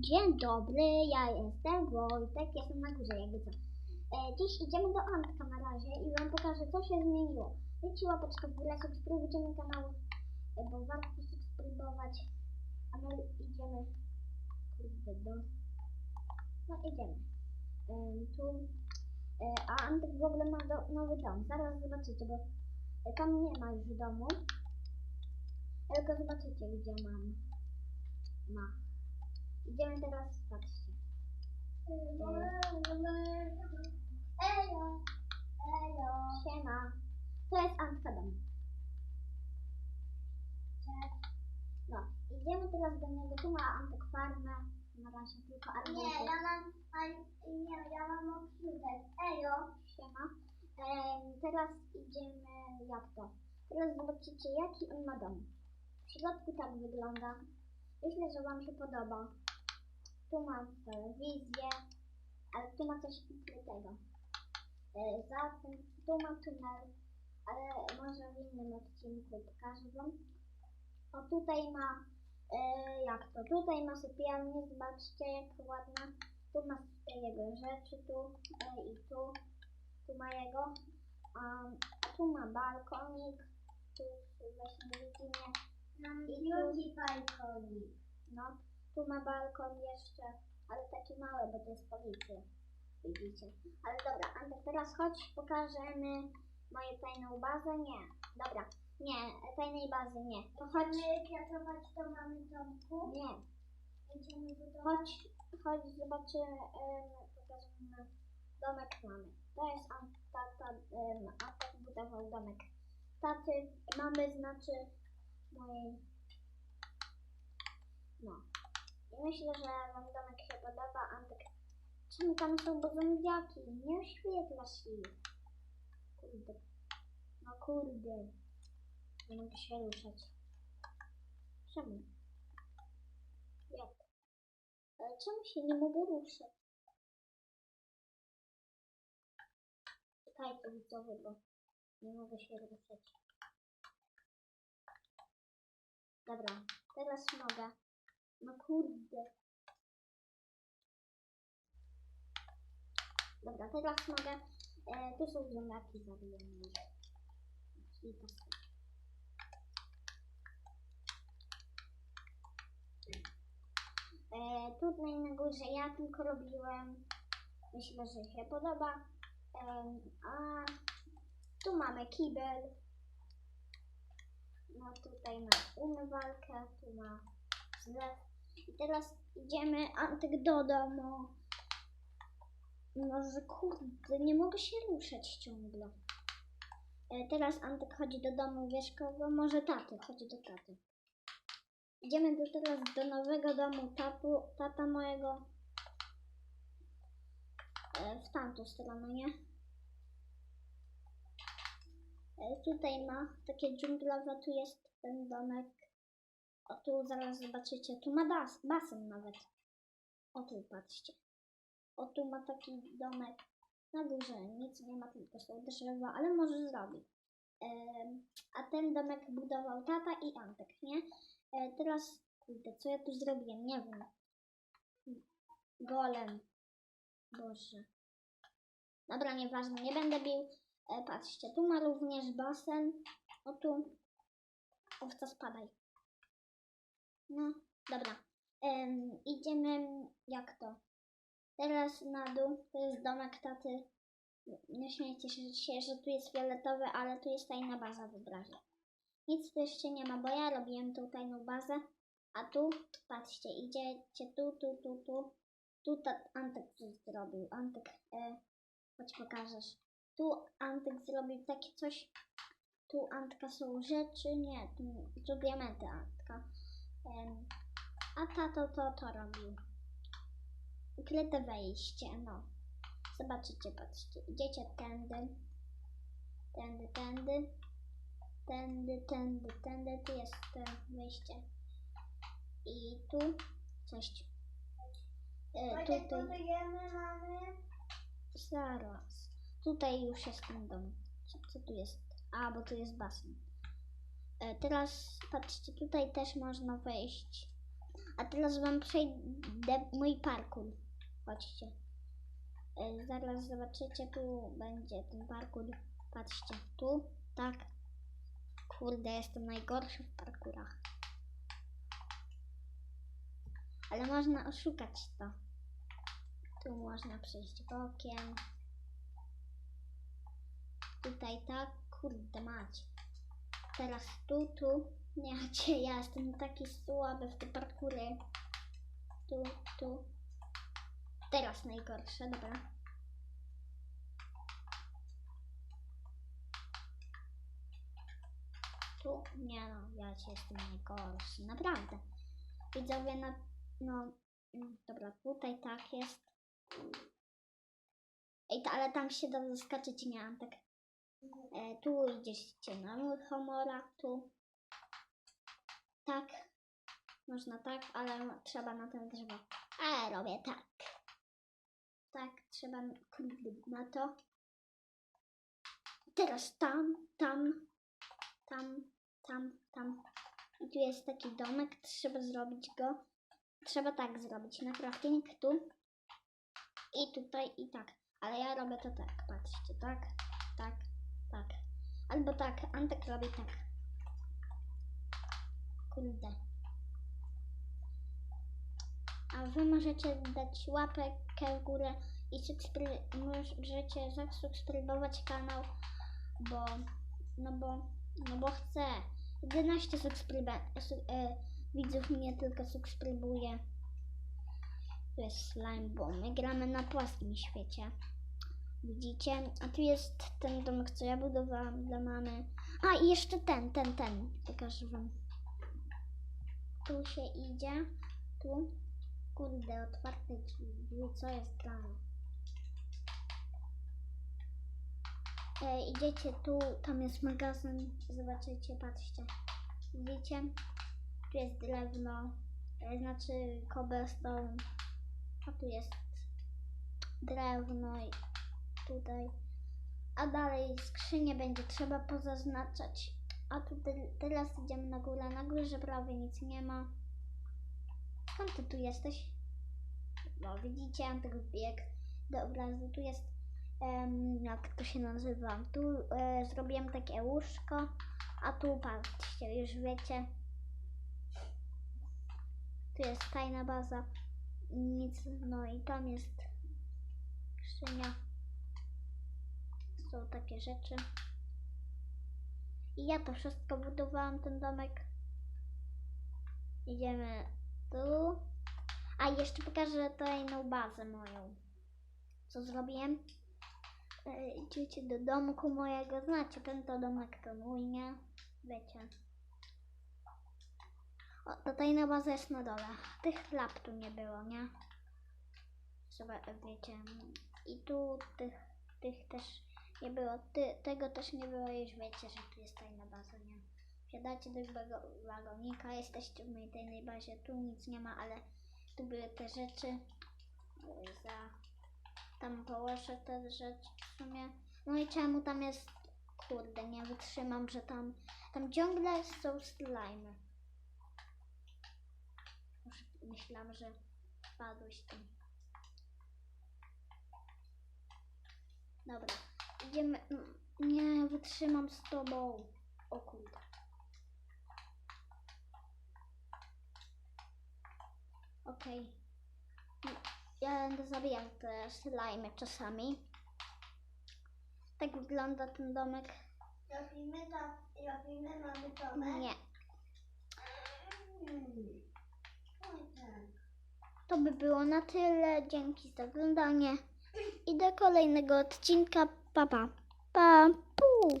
Dzień dobry, ja jestem Wojtek, jestem na górze jakby co. E, dziś idziemy do Antka na razie i wam pokażę co się zmieniło. Dajcie łapeczkę w górę, subskrybujcie mój kanał, e, bo warto subskrybować. A my idziemy kurde do... No idziemy. Em, tu... E, a Antek w ogóle ma do, nowy dom, zaraz zobaczycie, bo e, tam nie ma już domu. Tylko zobaczycie gdzie mam. Ma. Idziemy teraz, patrzcie. Elo, elo, Siema. To jest dom. No, idziemy teraz do niego. Tu ma Antek farmę. Na razie tylko Nie, arbuzy. ja mam, a, nie, ja mam obsługę. Elo, Siema. Em, teraz idziemy, jak to? Teraz zobaczycie, jaki on ma dom. W środku tak wygląda. Myślę, że Wam się podoba. Tu ma telewizję, ale tu ma coś ukrytego. E, Zatem tu ma tunel, ale może w innym odcinku pokażę Wam. O tutaj ma, e, jak to? Tutaj ma sypialnię, zobaczcie jak ładna. Tu ma jego rzeczy, tu e, i tu. Tu ma jego. Tu ma balkonik. Tu właśnie widzimy. mam I drugi balkonik. No, tu ma balkon jeszcze, ale taki mały, bo to jest policja. Widzicie. Ale dobra, Antek, teraz chodź, pokażemy moją tajną bazę. Nie, dobra, nie, tajnej bazy nie. To chodź, kwiatować to mamy domku. nie, chodź, chodź, zobaczymy, um, pokażemy domek mamy. To jest An- tata, um, budował domek taty, mamy znaczy mojej, no. I myślę, że wam domek się podoba, Antek. Czemu tam są zombiaki? Nie oświetlasz ich. Kurde. No kurde. Nie mogę się ruszać. Czemu? Jak? Ale czemu się nie mogę ruszać? Czekajcie widzowie, bo nie mogę się ruszać. Dobra, teraz mogę. No kurde. Dobra, teraz mogę. E, tu są ziemniaki ich. I to są. E, tutaj na górze ja tylko robiłem. Myślę, że się podoba. Em, a tu mamy kibel. No tutaj ma umywalkę, tu ma I teraz idziemy Antek do domu. Może kurde, nie mogę się ruszać ciągle. E, teraz Antek chodzi do domu wierzchowo, może taty, chodzi do taty. Idziemy do, teraz do nowego domu tatu, tata mojego. E, w tamtą stronę, nie? E, tutaj ma takie dżunglowe, tu jest ten domek. O tu zaraz zobaczycie, tu ma bas, basen nawet. O tu patrzcie. O tu ma taki domek. Na górze nic nie ma, tylko są drzewa, ale może zrobi. Em, a ten domek budował tata i Antek, nie? E, teraz, kurde, co ja tu zrobiłem? Nie wiem. Golem. Boże. Dobra, nieważne, nie będę bił. E, patrzcie, tu ma również basen. O tu. Owca, spadaj. No, dobra. Em, idziemy, jak to? Teraz na dół, to jest domek taty. Nie śmiejcie się, że tu jest fioletowy, ale tu jest tajna baza w. Nic tu jeszcze nie ma, bo ja robiłem tą tajną bazę. A tu, patrzcie, idziecie tu, tu, tu, tu. Tu Antek coś zrobił. Antek, e, chodź pokażesz. Tu Antek zrobił takie coś. Tu Antka są rzeczy, nie, tu, tu diamenty Antka. A tato to, to robił. Ukryte wejście, no. Zobaczycie, patrzcie. Idziecie tędy. Tędy, tędy. Tędy, tędy, tędy. Tu jest e, wejście. I tu coś. E, Wojtek, tutaj. Zaraz. Tutaj już jest ten dom. Co, co tu jest? A, bo tu jest basen. E, teraz patrzcie, tutaj też można wejść. A teraz wam przejdę mój parkour. Chodźcie. E, Zaraz zobaczycie, tu będzie ten parkour. Patrzcie, tu, tak. Kurde, jestem najgorszy w parkurach. Ale można oszukać to. Tu można przejść bokiem. Tutaj tak, kurde mać. Teraz tu, tu. Nie, cię, ja jestem taki słaby w te parkury. Tu, tu. Teraz najgorsze, dobra. Tu, nie no, ja cię jestem najgorszy, naprawdę. Widzowie, na, no, mm, dobra, tutaj tak jest. Ej, ta, ale tam się da zaskoczyć, mam tak. E, tu idziecie na muchomora, tu. Tak. Można tak, ale trzeba na ten drzewo. A robię tak. Tak, trzeba na to. Teraz tam, tam, tam, tam, tam. I tu jest taki domek, trzeba zrobić go. Trzeba tak zrobić, na crafting tu. I tutaj, i tak. Ale ja robię to tak, patrzcie, tak, tak, tak. Albo tak, Antek robi tak. Kurde. A wy możecie dać łapkę w górę i możecie zasubskrybować kanał, bo, no bo, no bo chcę. 11 subskryba- su- e, widzów mnie tylko subskrybuje. Tu jest slime, bo my gramy na płaskim świecie. Widzicie? A tu jest ten domek, co ja budowałam dla mamy. A i jeszcze ten, ten, ten. Pokażę wam. Tu się idzie. Tu. Kurde, otwarte drzwi. Co jest grane? E, idziecie tu, tam jest magazyn. Zobaczycie, patrzcie. Widzicie? Tu jest drewno. E, znaczy cobblestone. A tu jest drewno tutaj. A dalej skrzynię będzie trzeba pozaznaczać. A tu te- teraz idziemy na górę. Na górze prawie nic nie ma. Skąd ty tu jesteś? No widzicie, Antek bieg do obrazu. Tu jest, em, jak to się nazywa, tu e, zrobiłem takie łóżko, a tu patrzcie, już wiecie. Tu jest tajna baza. Nic, no i tam jest skrzynia. Są takie rzeczy. I ja to wszystko budowałam, ten domek. Idziemy tu. A jeszcze pokażę tajną bazę moją. Co zrobiłem? E, idziecie do domku mojego. Znacie, ten to domek to mój, nie? Wiecie. O, to tajna baza jest na dole. Tych lap tu nie było, nie? Trzeba, wiecie. I tu tych, tych też nie było. Ty, tego też nie było, już wiecie, że tu jest tajna baza, nie? Wsiadacie do wago- wagonika, jesteście w mojej tajnej bazie, tu nic nie ma, ale tu były te rzeczy. Za... Tam położę te rzeczy w sumie. No i czemu tam jest... Kurde, nie wytrzymam, że tam... Tam ciągle są slimy. Myślałam, że wpadłeś tam. Dobra, idziemy. mm, Nie wytrzymam z tobą. O kurde. Okej. Mm, Ja będę zabijał te slimy czasami. Tak wygląda ten domek. Robimy to, robimy mamy domek. Nie. Tak. To by było na tyle. Dzięki za oglądanie. I do kolejnego odcinka. 爸爸。爸不